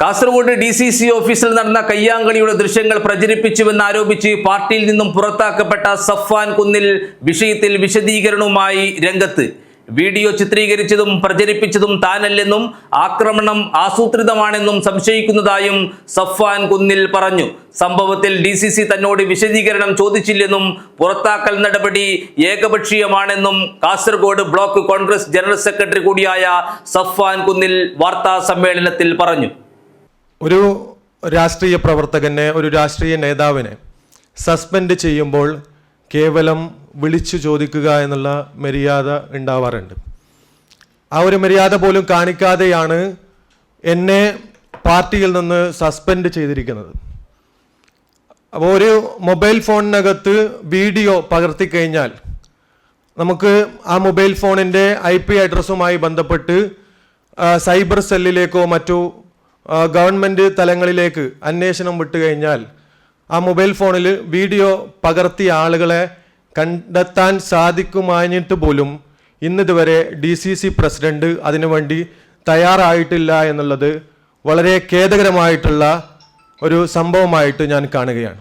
Kasaragod D C C ഓഫീസിൽ നടന്ന കയ്യാങ്കളിയുടെ ദൃശ്യങ്ങൾ പ്രചരിപ്പിച്ചുവെന്ന് ആരോപിച്ച് പാർട്ടിയിൽ നിന്നും പുറത്താക്കപ്പെട്ട സഫ്വാൻ കുന്നിൽ വിഷയത്തിൽ വിശദീകരണവുമായി രംഗത്ത്. വീഡിയോ ചിത്രീകരിച്ചതും പ്രചരിപ്പിച്ചതും താനല്ലെന്നും ആക്രമണം ആസൂത്രിതമാണെന്നും സംശയിക്കുന്നതായും സഫ്വാൻ കുന്നിൽ പറഞ്ഞു. സംഭവത്തിൽ ഡി സി സി തന്നോട് വിശദീകരണം ചോദിച്ചില്ലെന്നും പുറത്താക്കൽ നടപടി ഏകപക്ഷീയമാണെന്നും Kasaragod block Congress general secretary കൂടിയായ സഫ്വാൻ കുന്നിൽ വാർത്താ സമ്മേളനത്തിൽ പറഞ്ഞു. ഒരു രാഷ്ട്രീയ പ്രവർത്തകനെ ഒരു രാഷ്ട്രീയ നേതാവിനെ സസ്പെൻഡ് ചെയ്യുമ്പോൾ കേവലം വിളിച്ചു ചോദിക്കുക എന്നുള്ള മര്യാദ ഉണ്ടാവാറുണ്ട്. ആ ഒരു മര്യാദ പോലും കാണിക്കാതെയാണ് എന്നെ പാർട്ടിയിൽ നിന്ന് സസ്പെൻഡ് ചെയ്തിരിക്കുന്നത്. അപ്പോൾ ഒരു മൊബൈൽ ഫോണിനകത്ത് വീഡിയോ പകർത്തി കഴിഞ്ഞാൽ നമുക്ക് ആ മൊബൈൽ ഫോണിന്റെ ഐ പി അഡ്രസ്സുമായി ബന്ധപ്പെട്ട് സൈബർ സെല്ലിലേക്കോ മറ്റു ഗവൺമെന്റ് തലങ്ങളിലേക്ക് അന്വേഷണം വിട്ടുകഴിഞ്ഞാൽ ആ മൊബൈൽ ഫോണിൽ വീഡിയോ പകർത്തിയ ആളുകളെ കണ്ടെത്താൻ സാധിക്കുമാഞ്ഞിട്ട് പോലും ഇന്നിതുവരെ ഡി സി സി പ്രസിഡന്റ് അതിനുവേണ്ടി തയ്യാറായിട്ടില്ല എന്നുള്ളത് വളരെ ഖേദകരമായിട്ടുള്ള ഒരു സംഭവമായിട്ട് ഞാൻ കാണുകയാണ്.